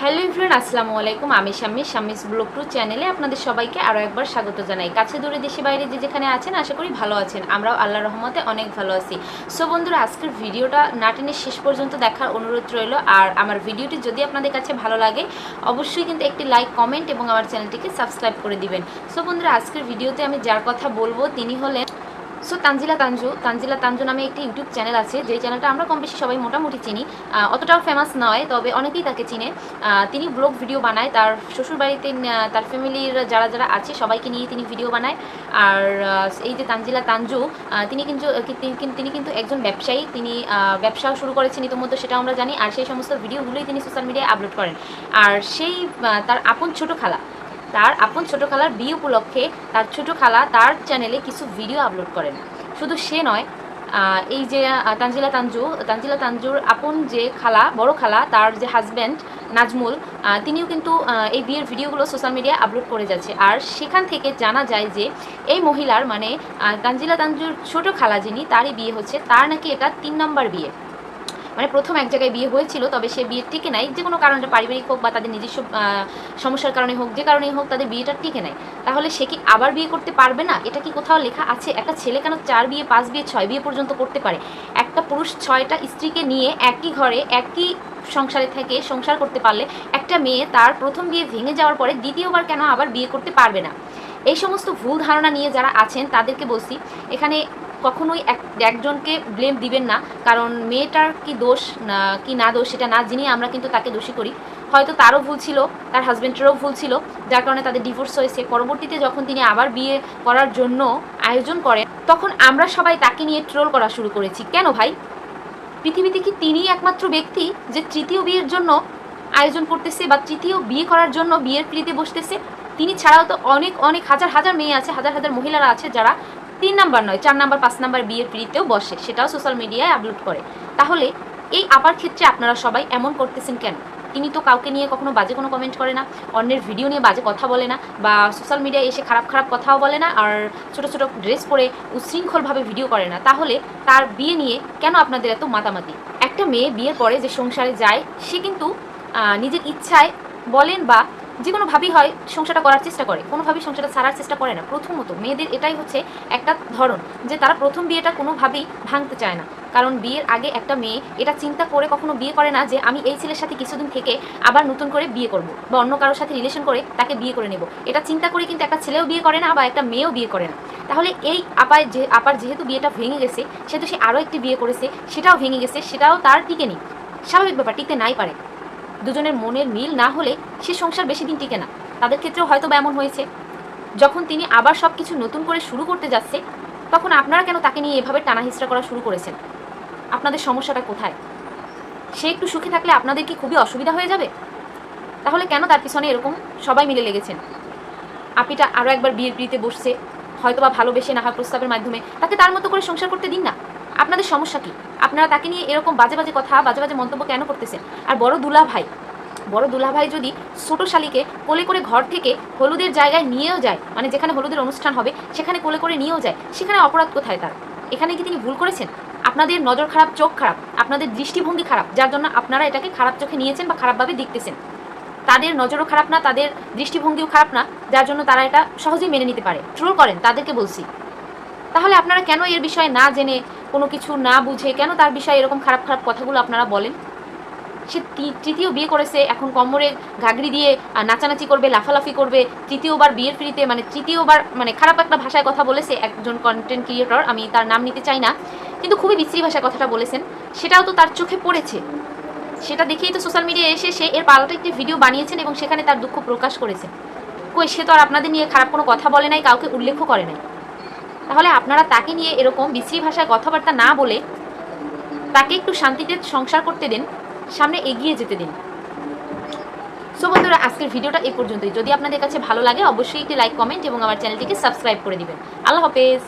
Hello ইভরিন আসসালামু আলাইকুম। আমি শাম্মি, শাম্মিস ব্লগ টু চ্যানেলে আপনাদের সবাইকে আরও একবার স্বাগত জানাই। কাছে দূরে, দেশে বাইরে যে যেখানে আছেন, আশা করি ভালো আছেন। আমরাও আল্লাহ রহমতে অনেক ভালো আছি। সো বন্ধুরা, আজকের ভিডিওটা না টেনে শেষ পর্যন্ত দেখার অনুরোধ রইল। আর আমার ভিডিওটি যদি আপনাদের কাছে ভালো লাগে, অবশ্যই কিন্তু একটি লাইক, কমেন্ট এবং আমার চ্যানেলটিকে সাবস্ক্রাইব করে দিবেন। সো বন্ধুরা, আজকের ভিডিওতে আমি যার কথা বলব, তিনি হলেন সো তানজিলা তানজু তানজিলা তানজু নামে একটি ইউটিউব চ্যানেল আছে যে চ্যানেলটা আমরা কম বেশি সবাই মোটামুটি চিনি। অতটাও ফেমাস নয় তবে অনেকেই তাকে চিনে। তিনি ব্লগ ভিডিও বানায় তার শ্বশুরবাড়িতে তার ফ্যামিলির যারা যারা আছে সবাইকে নিয়ে তিনি ভিডিও বানায়। আর এই যে তানজিলা তানজু তিনি কিন্তু তিনি কিন্তু- একজন ব্যবসায়ী। তিনি আহ, ব্যবসাও শুরু করেছেন ইতিমধ্যে সেটা আমরা জানি। আর সেই সমস্ত ভিডিওগুলোই তিনি সোশ্যাল মিডিয়ায় আপলোড করেন। আর সেই তার আপন ছোট খালা তার আপন ছোট খালার বিয়ে উপলক্ষে তার ছোট খালা তার চ্যানেলে কিছু ভিডিও আপলোড করেন। শুধু সে নয় এই যে তানজিলা তানজু, তানজিলা তানজুর আপন যে খালা, বড় খালা, তার যে হাজব্যান্ড নাজমুল তিনিও কিন্তু এই বিয়ের ভিডিওগুলো সোশ্যাল মিডিয়ায় আপলোড করে যাচ্ছে। আর সেখান থেকে জানা যায় যে, এই মহিলার মানে তানজিলা তানজুর ছোট খালা যিনি, তারই বিয়ে হচ্ছে, তার নাকি এটা তিন নম্বর বিয়ে। মানে প্রথম এক জায়গায় বিয়ে হয়েছিল, তবে সে বিয়ে টিকে নাই। যে কোনো কারণে, পারিবারিক হোক বা তাদের নিজস্ব সমস্যার কারণে হোক, যে কারণেই হোক, তাদের বিয়েটা টিকে নাই। তাহলে সে কি আবার বিয়ে করতে পারবে না? এটা কি কোথাও লেখা আছে? একটা ছেলে কেন চার বিয়ে, পাঁচ বিয়ে, ছয় বিয়ে পর্যন্ত করতে পারে? একটা পুরুষ ছয়টা স্ত্রীকে নিয়ে একই ঘরে, একই সংসারে থেকে সংসার করতে পারলে একটা মেয়ে তার প্রথম বিয়ে ভেঙে যাওয়ার পরে দ্বিতীয়বার কেন আবার বিয়ে করতে পারবে না? এই সমস্ত ভুল ধারণা নিয়ে যারা আছেন, তাদেরকে বলছি, এখানে কখনোই একজনকে ব্লেম দিবেন না, কারণ মেয়েটার কি দোষ, না, কি না দোষ সেটা না জেনে আমরা কিন্তু তাকে দোষী করি। হয়তো তারও ভুল ছিল, তার হাজব্যান্ডেরও ভুল ছিল, যার কারণে তাদের ডিভোর্স হয়েছে। পরবর্তীতে যখন তিনি আবার বিয়ে করার জন্য আয়োজন করেন, তখন আমরা সবাই তাকে নিয়ে ট্রোল করা শুরু করেছি। কেন ভাই? পৃথিবীতে কি তিনিই একমাত্র ব্যক্তি যে তৃতীয় বিয়ের জন্য আয়োজন করতেছে বা তৃতীয় বিয়ে করার জন্য বিয়ের পিড়িতে বসতেছে? তিনি ছাড়াও তো অনেক অনেক, হাজার হাজার মেয়ে আছে, হাজার হাজার মহিলারা আছে যারা তিন নাম্বার নয়, চার নাম্বার, পাঁচ নাম্বার বিয়ের পিড়িতেও বসে, সেটাও সোশ্যাল মিডিয়ায় আপলোড করে। তাহলে এই আপার ক্ষেত্রে আপনারা সবাই এমন করতেছেন কেন? তিনি তো কাউকে নিয়ে কখনো বাজে কোনো কমেন্ট করে না, অন্যের ভিডিও নিয়ে বাজে কথা বলে না, বা সোশ্যাল মিডিয়ায় এসে খারাপ খারাপ কথাও বলে না, আর ছোট ছোট ড্রেস পরে উচ্ছৃঙ্খলভাবে ভিডিও করে না। তাহলে তার বিয়ে নিয়ে কেন আপনাদের এত মাতামাতি? একটা মেয়ে বিয়ের পরে যে সংসারে যায়, সে কিন্তু নিজের ইচ্ছায় বলেন বা যে কোনোভাবেই হয়, সংসারটা করার চেষ্টা করে। কোনোভাবেই সংসারটা ছাড়ার চেষ্টা করে না। প্রথমত মেয়েদের এটাই হচ্ছে একটা ধরন, যে তারা প্রথম বিয়েটা কোনোভাবেই ভাঙতে চায় না। কারণ বিয়ের আগে একটা মেয়ে এটা চিন্তা করে কখনো বিয়ে করে না যে আমি এই ছেলের সাথে কিছুদিন থেকে আবার নতুন করে বিয়ে করব বা অন্য কারোর সাথে রিলেশন করে তাকে বিয়ে করে নেব। এটা চিন্তা করে কিন্তু একটা ছেলেও বিয়ে করে না বা একটা মেয়েও বিয়ে করে না। তাহলে এই আপায় যে, আপার যেহেতু বিয়েটা ভেঙে গেছে, সেহেতু সে আরও একটি বিয়ে করেছে, সেটাও ভেঙে গেছে, সেটাও তার টিকে নেই। স্বাভাবিক ব্যাপার, টিকতে নাই পারে। দুজনের মনের মিল না হলে সে সংসার বেশি দিন টিকে না। তাদের ক্ষেত্রেও হয়তো বা এমন হয়েছে। যখন তিনি আবার সব কিছু নতুন করে শুরু করতে যাচ্ছে, তখন আপনারা কেন তাকে নিয়ে এভাবে টানা হিসড়া করা শুরু করেছেন? আপনাদের সমস্যাটা কোথায়? সে একটু সুখে থাকলে আপনাদের কি খুবই অসুবিধা হয়ে যাবে? তাহলে কেন তার পিছনে এরকম সবাই মিলে লেগেছেন? আপিটা আরও একবার বিয়ের বিয়েতে বসছে হয়তো বা ভালোবেসে না হয় প্রস্তাবের মাধ্যমে। তাকে তার মতো করে সংসার করতে দিন না। আপনাদের সমস্যা কি? আপনারা তাকে নিয়ে এরকম বাজে বাজে কথা, বাজে বাজে মন্তব্য কেন করতেছেন? আর বড় দুলা ভাই বড় দুলা ভাই যদি ছোট শালিকে কোলে করে ঘর থেকে হলুদের জায়গায় নিয়েও যায় মানে যেখানে হলুদের অনুষ্ঠান হবে, সেখানে কোলে করে নিয়েও যায়, সেখানে অপরাধ কোথায় তার? এখানে কি তিনি ভুল করেছেন? আপনাদের নজর খারাপ, চোখ খারাপ, আপনাদের দৃষ্টিভঙ্গি খারাপ, যার জন্য আপনারা এটাকে খারাপ চোখে নিয়েছেন বা খারাপভাবে দেখতেছেন। তাদের নজরও খারাপ না, তাদের দৃষ্টিভঙ্গিও খারাপ না, যার জন্য তারা এটা সহজেই মেনে নিতে পারে। ট্রোল করেন, তাদেরকে বলছি। তাহলে আপনারা কেন এর বিষয়ে না জেনে, কোনো কিছু না বুঝে, কেন তার বিষয়ে এরকম খারাপ খারাপ কথাগুলো আপনারা বলেন? সে তৃতীয় বিয়ে করেছে, এখন কোমরে ঘাগড়ি দিয়ে নাচানাচি করবে, লাফালাফি করবে, তৃতীয়বার বিয়ের ফ্রিতে মানে তৃতীয়বার মানে খারাপ একটা ভাষায় কথা বলেছে একজন কন্টেন্ট ক্রিয়েটর আমি তার নাম নিতে চাই না, কিন্তু খুবই বিশ্রী ভাষায় কথাটা বলেছেন, সেটাও তো তার চোখে পড়েছে। সেটা দেখেই তো সোশ্যাল মিডিয়ায় এসে সে এর পাল্টা একটি ভিডিও বানিয়েছেন এবং সেখানে তার দুঃখ প্রকাশ করেছেন। কই, সে তো আর আপনাদের নিয়ে খারাপ কোনো কথা বলে নাই, কাউকে উল্লেখও করে নাই। তাহলে আপনারা তাকে নিয়ে এরকম বিশ্রী ভাষায় কথাবার্তা না বলে তাকে একটু শান্তিতে সংসার করতে দিন, সামনে এগিয়ে যেতে দিন। সো বন্ধুরা, আজকের ভিডিওটা এ পর্যন্তই। যদি আপনাদের কাছে ভালো লাগে, অবশ্যই একটি লাইক কমেন্ট এবং আমার চ্যানেলটিকে সাবস্ক্রাইব করে দিবেন। আল্লাহ হাফেজ।